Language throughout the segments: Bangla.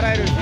らえる。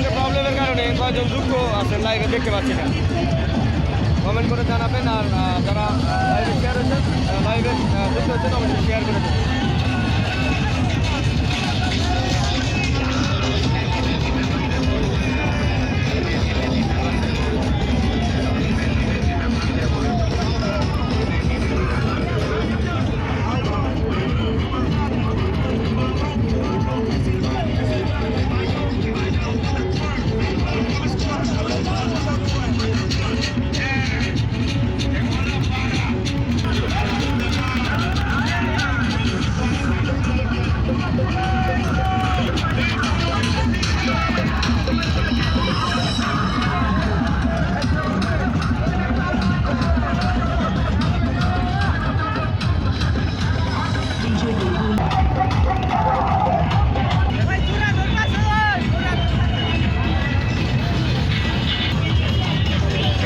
নেটওয়ার্কের প্রবলেমের কারণে কয়েকজন যুক্ত আছেন লাইভে দেখতে পাচ্ছি না। কমেন্ট করে জানাবেন আর যারা লাইভে শেয়ার হয়েছেন লাইভে যুক্ত হচ্ছেন অবশ্যই শেয়ার করে দেবেন।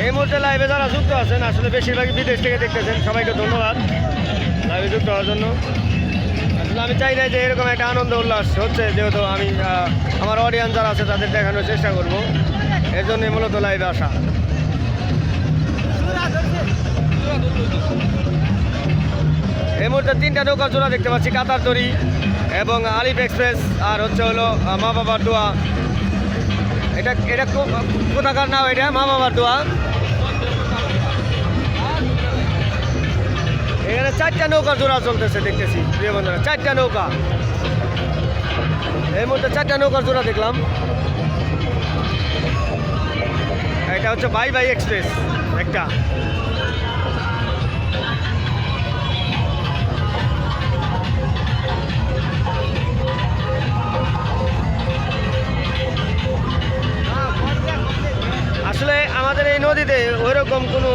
এই মুহূর্তে লাইভে যারা যুক্ত আছেন, আসলে বেশিরভাগই বিদেশ থেকে দেখতেছেন। সবাইকে ধন্যবাদ। লাইভে যুক্ত হওয়ার জন্য। আমি চাই না যে এরকম একটা আনন্দ উল্লাস হচ্ছে, যেহেতু আমি আমার অডিয়েন্স যারা আছে তাদের দেখানোর চেষ্টা করব। এর জন্যই মূলত লাইভে আসা। এই মুহূর্তে তিনটা নৌকা জোড়া দেখতে পাচ্ছি, কাতার তরি এবং আলিফ এক্সপ্রেস, আর হচ্ছে হলো মা বাবার দোয়া। এটা এটা কোথাকার নাম এটা? মা বাবার দোয়া। এখানে চারটা নৌকা জোড়া চলতেছে, দেখতেছি, প্রিয় বন্ধুরা, চারটা নৌকা। এই মধ্যে চারটা নৌকার জোড়া দেখলাম। এটা হচ্ছে বাই বাই এক্সপ্রেস, একটা। আসলে আমাদের এই নদীতে ওইরকম কোনো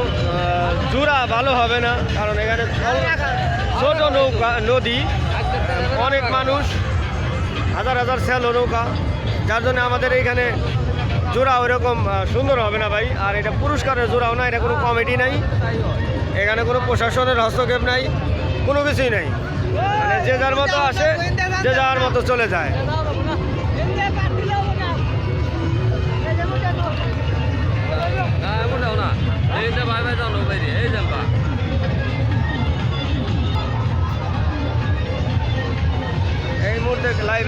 জোড়া ভালো হবে না, কারণ এখানে ছোট নৌকা, নদী, অনেক মানুষ, হাজার হাজার স্যালো নৌকা, যার জন্য আমাদের এইখানে জোড়া ওইরকম সুন্দর হবে না ভাই, আর এটা পুরস্কারের জোড়াও না, এটা কোনো কমেডি নাই, এখানে কোনো প্রশাসনের হস্তক্ষেপ নাই, কোনো কিছুই নাই। মানে যে যার মতো আসে, যে যার মতো চলে যায়।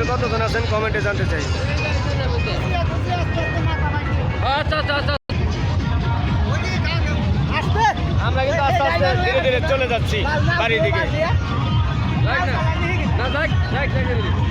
ভিতরে কতজন আছেন কমেন্টে জানতে চাই। আচ্ছা, আচ্ছা, আচ্ছা। আমরা কিন্তু আস্তে আস্তে ধীরে ধীরে চলে যাচ্ছি বাড়ির দিকে। না যাক যাক যাক